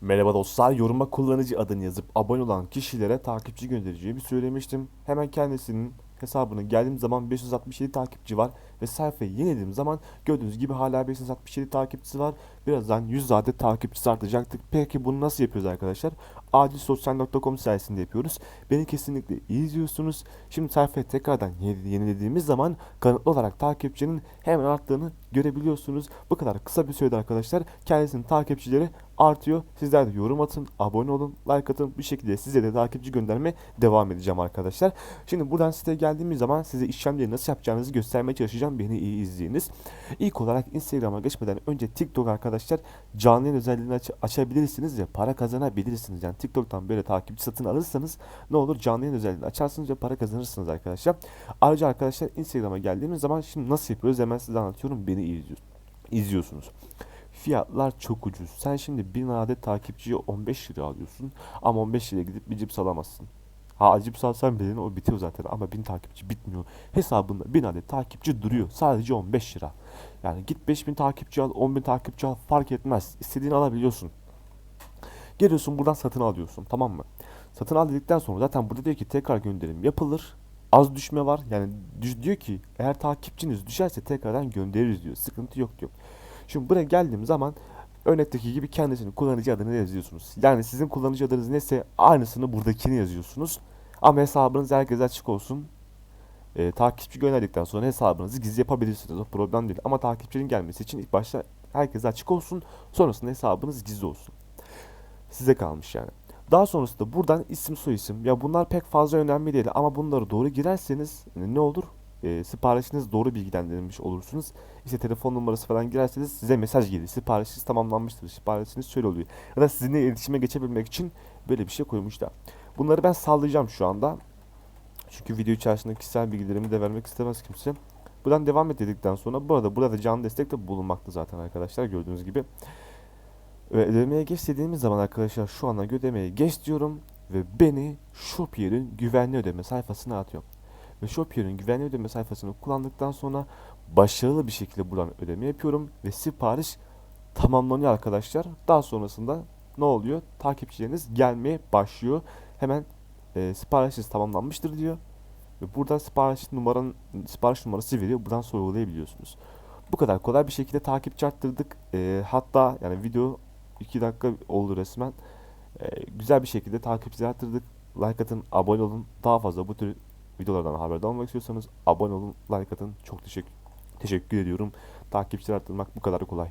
Merhaba dostlar, yoruma kullanıcı adını yazıp abone olan kişilere takipçi göndereceğimi söylemiştim. Hemen kendisinin hesabına geldiğim zaman 567 takipçi var ve sayfayı yenilediğim zaman gördüğünüz gibi hala 567 takipçisi var. Birazdan 100 adet takipçisi artacaktır. Peki bunu nasıl yapıyoruz arkadaşlar? Adilsosyal.com sayesinde yapıyoruz. Beni kesinlikle iyi izliyorsunuz. Şimdi sayfayı tekrardan yeni- yenilediğimiz zaman kanıtlı olarak takipçinin hemen arttığını görebiliyorsunuz. Bu kadar kısa bir sürede arkadaşlar kendisinin takipçileri artıyor. Sizler de yorum atın, abone olun, like atın. Bir şekilde size de takipçi göndermeye devam edeceğim arkadaşlar. Şimdi buradan siteye geldiğimiz zaman size işlemleri nasıl yapacağınızı göstermeye çalışacağım. Beni iyi izleyiniz. İlk olarak Instagram'a geçmeden önce TikTok arkadaşlar canlı yayın özelliğini aç- açabilirsiniz ve para kazanabilirsiniz. Yani TikTok'tan böyle takipçi satın alırsanız ne olur canlı yayın özelliğini açarsınız ve para kazanırsınız arkadaşlar. Ayrıca arkadaşlar Instagram'a geldiğimiz zaman şimdi nasıl yapıyoruz hemen size anlatıyorum. Beni iyi izliyorsunuz. Fiyatlar çok ucuz. Sen şimdi 1000 adet takipçiyi 15 lira alıyorsun ama 15 liraya gidip bir cips alamazsın. Ha cips alsan bile o bitiyor zaten ama 1000 takipçi bitmiyor. Hesabında 1000 adet takipçi duruyor. Sadece 15 lira. Yani git 5000 takipçi al, 10.000 takipçi al fark etmez. İstediğini alabiliyorsun. Geliyorsun buradan satın alıyorsun tamam mı? Satın al dedikten sonra zaten burada diyor ki tekrar gönderim yapılır. Az düşme var. Yani düş- diyor ki eğer takipçiniz düşerse tekrardan göndeririz diyor. Sıkıntı yok diyor. Şimdi buraya geldiğim zaman örnekteki gibi kendisinin kullanıcı adını yazıyorsunuz. Yani sizin kullanıcı adınız neyse aynısını buradakini yazıyorsunuz. Ama hesabınız herkese açık olsun. Ee, takipçi gönderdikten sonra hesabınızı gizli yapabilirsiniz. O problem değil. Ama takipçinin gelmesi için ilk başta herkese açık olsun. Sonrasında hesabınız gizli olsun. Size kalmış yani. Daha sonrasında buradan isim soyisim. Ya bunlar pek fazla önemli değil ama bunları doğru girerseniz e, ne olur? E, siparişiniz doğru bilgilendirilmiş olursunuz. İşte telefon numarası falan girerseniz size mesaj gelir. Siparişiniz tamamlanmıştır. Siparişiniz şöyle oluyor. Ya da sizinle iletişime geçebilmek için böyle bir şey koymuşlar. Bunları ben sallayacağım şu anda. Çünkü video içerisinde kişisel bilgilerimi de vermek istemez kimse. Buradan devam et dedikten sonra burada burada canlı destek de bulunmakta zaten arkadaşlar gördüğünüz gibi. Ve ödemeye geç dediğimiz zaman arkadaşlar şu anda ödemeye geç diyorum ve beni Shopier'in güvenli ödeme sayfasına atıyor. Ve Shopier'in güvenli ödeme sayfasını kullandıktan sonra başarılı bir şekilde buradan ödeme yapıyorum ve sipariş tamamlanıyor arkadaşlar. Daha sonrasında ne oluyor? Takipçileriniz gelmeye başlıyor. Hemen e, siparişiniz tamamlanmıştır diyor. Ve burada sipariş numaranın sipariş numarası veriyor. Buradan sorgulayabiliyorsunuz. Bu kadar kolay bir şekilde takipçi arttırdık. E, hatta yani video 2 dakika oldu resmen. E, güzel bir şekilde takipçi arttırdık. Like atın, abone olun. Daha fazla bu tür videolardan haberdar olmak istiyorsanız abone olun, like atın. Çok teşekkür teşekkür ediyorum. Takipçi arttırmak bu kadar kolay.